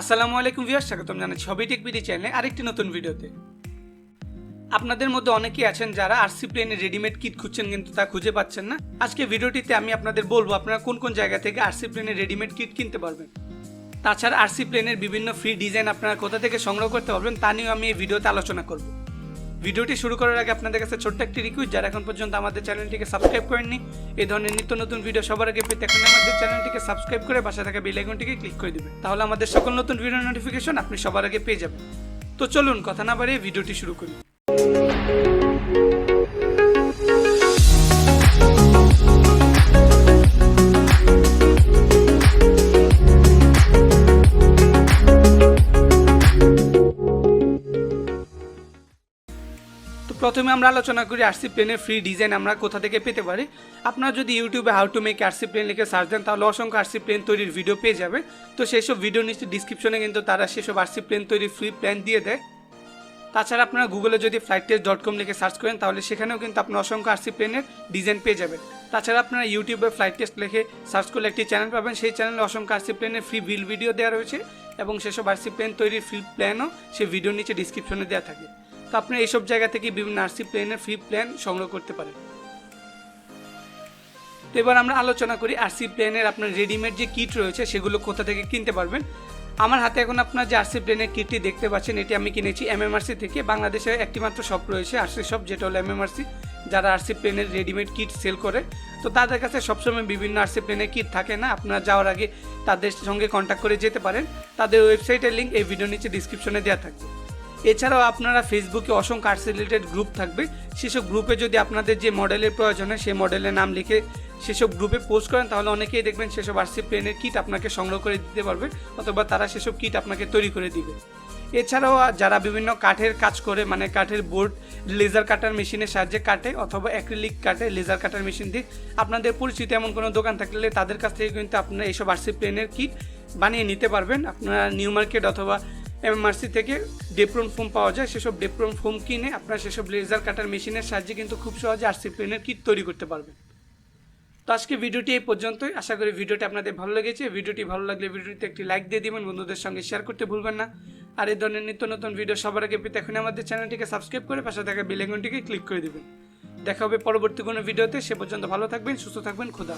আসসালামু আলাইকুম ভিউয়ার স্বাগতম জানাচ্ছি হবি টেক বিডি চ্যানেলে আরেকটি নতুন ভিডিওতে। আপনাদের মধ্যে অনেকেই আছেন যারা আরসি প্লেনের রেডিমেড কিট খুঁজছেন কিন্তু তা খুঁজে পাচ্ছেন না। আজকে ভিডিওটিতে আমি আপনাদের বলব আপনারা কোন কোন জায়গা থেকে আরসি প্লেনের রেডিমেড কিট কিনতে পারবেন। তাছাড়া আরসি প্লেনের বিভিন্ন ফ্রি ডিজাইন আপনারা কোথা থেকে সংগ্রহ করতে পারবেন তা নিয়েও আমি এই ভিডিওতে আলোচনা করব। ভিডিওটি শুরু করার আগে আপনাদের কাছে ছোট্ট একটি রিকোয়েস্ট যারা এখন পর্যন্ত আমাদের চ্যানেলটিকে সাবস্ক্রাইব করেননি এই ধরনের নিত্য নতুন ভিডিও সবার আগে পেতে এখন আমাদের চ্যানেলটিকে সাবস্ক্রাইব করে পাশে থাকা বেল আইকনটিকে ক্লিক করে দিবেন। তাহলে আমাদের সকল নতুন ভিডিও নোটিফিকেশন আপনি সবার আগে পেয়ে যাবেন। তো চলুন, কথা না বাড়িয়ে ভিডিওটি শুরু করি। প্রথমে আমরা আলোচনা করি আরসি প্লেনের ফ্রি ডিজাইন আমরা কোথা থেকে পেতে পারি। আপনারা যদি ইউটিউবে how to make RC plane লিখে সার্চ দেন, তাহলে অসংখ্য আরসি প্লেন তৈরির ভিডিও পেয়ে যাবে তো সেই সব ভিডিও নিচে ডিসক্রিপশনে কিন্তু তারা সেসব আরসি প্লেন তৈরির ফ্রি প্ল্যান দিয়ে দেয়। তাছাড়া আপনারা গুগলে যদি ফ্লাইট টেস্ট ডট কম লিখে সার্চ করেন, তাহলে সেখানেও কিন্তু আপনার অসংখ্য আরসি প্লেনের ডিজাইন পেয়ে যাবেন। তাছাড়া আপনারা ইউটিউবে ফ্লাইট টেস্ট লিখে সার্চ করলে একটি চ্যানেল পাবেন, সেই চ্যানেলে অসংখ্য আরসি প্লেনের ফ্রি বিল ভিডিও দেওয়া রয়েছে এবং সেসব আরসি প্লেন তৈরির ফ্রি প্ল্যানও সেই ভিডিওর নিচে ডিসক্রিপশনে দেওয়া থাকে। তো আপনি এইসব জায়গা থেকে বিভিন্ন আরসি প্লেনের ফ্রি প্ল্যান সংগ্রহ করতে পারেন। তো এবার আমরা আলোচনা করি আরসি প্লেনের আপনার রেডিমেড যে কিট রয়েছে, সেগুলো কোথা থেকে কিনতে পারবেন। আমার হাতে এখন আপনার যে আরসি প্লেনের কিটটি দেখতে পাচ্ছেন, এটি আমি কিনেছি এমএমআরসি থেকে। বাংলাদেশে একটি মাত্র শপ রয়েছে আরসি শপ যেটা হলো এমএমআরসি যারা আরসি প্লেনের রেডিমেড কিট সেল করে। তো তাদের কাছে সবসময় বিভিন্ন আরসি প্লেনের কিট থাকে না, আপনারা যাওয়ার আগে তাদের সঙ্গে কন্ট্যাক্ট করে যেতে পারেন। তাদের ওয়েবসাইটের লিঙ্ক এই ভিডিও নিচে ডিসক্রিপশনে দেওয়া থাকবে। এছাড়াও আপনারা ফেসবুকে অসংখ্য আর্টস রিলেটেড গ্রুপ থাকবে। সেসব গ্রুপে যদি আপনাদের যে মডেলের প্রয়োজন হয়, সেই মডেলের নাম লিখে সেসব গ্রুপে পোস্ট করেন, তাহলে অনেকেই দেখবেন সেসব আরসি প্লেনের কিট আপনাকে সংগ্রহ করে দিতে পারবে, অথবা তারা সেসব কিট আপনাকে তৈরি করে দিবে। এছাড়াও যারা বিভিন্ন কাঠের কাজ করে মানে কাঠের বোর্ড লেজার কাটার মেশিনের সাহায্যে কাটে, অথবা অ্যাক্রিলিক কাটে লেজার কাটার মেশিন দিয়ে আপনাদের পরিচিত এমন কোনো দোকান থাকলে তাদের কাছ থেকে কিন্তু আপনারা এইসব আরসি প্লেনের কিট বানিয়ে নিতে পারবেন। আপনারা নিউ মার্কেট অথবা এমআরসি থেকে ডেপ্রন ফোম পাওয়া যায়। সেসব ডেপ্রন ফোম কিনে আপনারা সেসব লেজার কাটার মেশিনের সাহায্যে কিন্তু খুব সহজে আরসি প্লেনের কিট তৈরি করতে পারবেন। তো আজকে ভিডিওটি এই পর্যন্তই। আশা করি ভিডিওটি আপনাদের ভালো লেগেছে। ভিডিওটি ভালো লাগলে ভিডিওটিতে একটি লাইক দিয়ে দিবেন। বন্ধুদের সঙ্গে শেয়ার করতে ভুলবেন না। আর এই ধরনের নিত্য নতুন ভিডিও সবার আগে পেতে এখন আমাদের চ্যানেলটিকে সাবস্ক্রাইব করে পাশে থাকা বেলেগনটিকে ক্লিক করে দেবেন। দেখা হবে পরবর্তী কোনো ভিডিওতে সে পর্যন্ত ভালো থাকবেন, সুস্থ থাকবেন, খুদা।